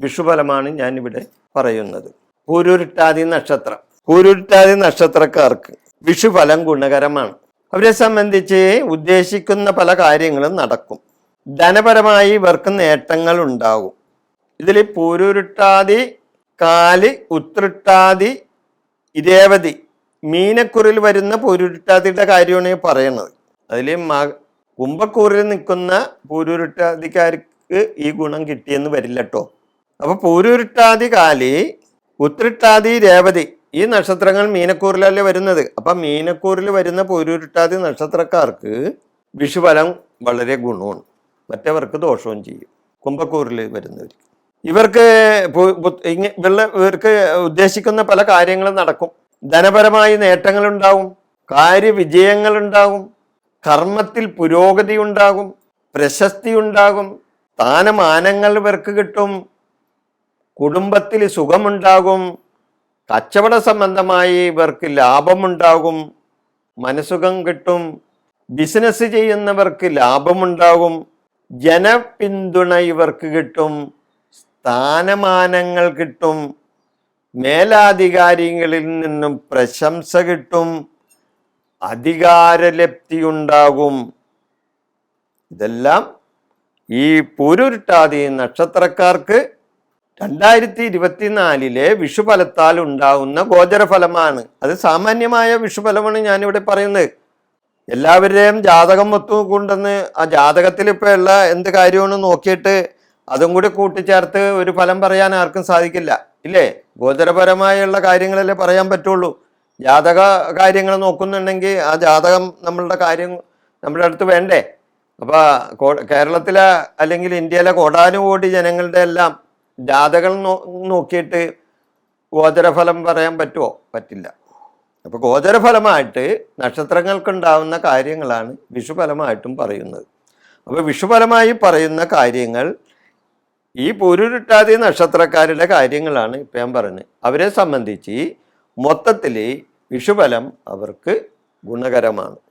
വിഷുഫലമാണ് ഞാനിവിടെ പറയുന്നത്. പൂരുരുട്ടാതി നക്ഷത്രം. പൂരുരുട്ടാതി നക്ഷത്രക്കാർക്ക് വിഷുഫലം ഗുണകരമാണ്. അവരെ സംബന്ധിച്ച് ഉദ്ദേശിക്കുന്ന പല കാര്യങ്ങളും നടക്കും. ധനപരമായി ഇവർക്ക് നേട്ടങ്ങൾ ഉണ്ടാകും. ഇതിൽ പൂരുരുട്ടാതി കാൽ ഉത്രിട്ടാതി ഇരേവതി മീനക്കുറിൽ വരുന്ന പൂരുരുട്ടാതിയുടെ കാര്യമാണ് ഈ പറയണത് അതിൽ മ കുംഭക്കൂറിൽ നിൽക്കുന്ന പൂരുരുട്ടാതിക്കാർക്ക് ഈ ഗുണം കിട്ടിയെന്ന് വരില്ല കേട്ടോ അപ്പൊ പൂരുരുട്ടാതി കാലി ഉത്രിട്ടാതി രേവതി ഈ നക്ഷത്രങ്ങൾ മീനക്കൂറിലല്ലേ വരുന്നത്. അപ്പൊ മീനക്കൂറിൽ വരുന്ന പൂരുരുട്ടാതി നക്ഷത്രക്കാർക്ക് വിഷുഫലം വളരെ ഗുണമാണ്. മറ്റവർക്ക് ദോഷവും ചെയ്യും. കുംഭക്കൂറിൽ വരുന്നവർക്ക്. ഇവർക്ക് ഇവർക്ക് ഉദ്ദേശിക്കുന്ന പല കാര്യങ്ങളും നടക്കും. ധനപരമായി നേട്ടങ്ങളുണ്ടാവും. കാര്യവിജയങ്ങളുണ്ടാവും. കർമ്മത്തിൽ പുരോഗതി ഉണ്ടാകും പ്രശസ്തി ഉണ്ടാകും സ്ഥാനമാനങ്ങൾ ഇവർക്ക് കിട്ടും. കുടുംബത്തിൽ സുഖമുണ്ടാകും കച്ചവട സംബന്ധമായി ഇവർക്ക് ലാഭമുണ്ടാകും മനസുഖം കിട്ടും ബിസിനസ് ചെയ്യുന്നവർക്ക് ലാഭമുണ്ടാകും ജനപിന്തുണ ഇവർക്ക് കിട്ടും സ്ഥാനമാനങ്ങൾ കിട്ടും മേലാധികാരികളിൽ നിന്നും പ്രശംസ കിട്ടും അധികാരലപ്തി ഉണ്ടാകും. ഇതെല്ലാം ഈ പൂരുരുട്ടാതി നക്ഷത്രക്കാർക്ക് രണ്ടായിരത്തി ഇരുപത്തിനാലിലെ വിഷുഫലത്താൽ ഉണ്ടാവുന്ന ഗോചരഫലമാണ് അത് സാമാന്യമായ വിഷുഫലമാണ് ഞാനിവിടെ പറയുന്നത്. എല്ലാവരുടെയും ജാതകം ഒത്തുകൊണ്ടെന്ന് ആ ജാതകത്തിൽ ഇപ്പോൾ ഉള്ള എന്ത് കാര്യമാണ് നോക്കിയിട്ട് അതും കൂടി കൂട്ടിച്ചേർത്ത് ഒരു ഫലം പറയാൻ ആർക്കും സാധിക്കില്ല. ഇല്ലേ? ഗോചരപരമായുള്ള കാര്യങ്ങളല്ലേ പറയാൻ പറ്റുള്ളൂ. ജാതക കാര്യങ്ങൾ നോക്കുന്നുണ്ടെങ്കിൽ ആ ജാതകം നമ്മളുടെ കാര്യം നമ്മുടെ അടുത്ത് വേണ്ടേ? അപ്പോൾ കേരളത്തിലെ അല്ലെങ്കിൽ ഇന്ത്യയിലെ കോടാനുകോടി ജനങ്ങളുടെ എല്ലാം ജാതകം നോ നോക്കിയിട്ട് ഗോചരഫലം പറയാൻ പറ്റുമോ പറ്റില്ല. അപ്പോൾ ഗോചരഫലമായിട്ട് നക്ഷത്രങ്ങൾക്കുണ്ടാവുന്ന കാര്യങ്ങളാണ് വിഷുഫലമായിട്ടും പറയുന്നത്. അപ്പോൾ വിഷുഫലമായി പറയുന്ന കാര്യങ്ങൾ ഈ പൂരുരുട്ടാതി നക്ഷത്രക്കാരുടെ കാര്യങ്ങളാണ് ഇപ്പം ഞാൻ പറഞ്ഞത്. അവരെ സംബന്ധിച്ച് മൊത്തത്തിൽ വിഷുഫലം അവർക്ക് ഗുണകരമാണ്.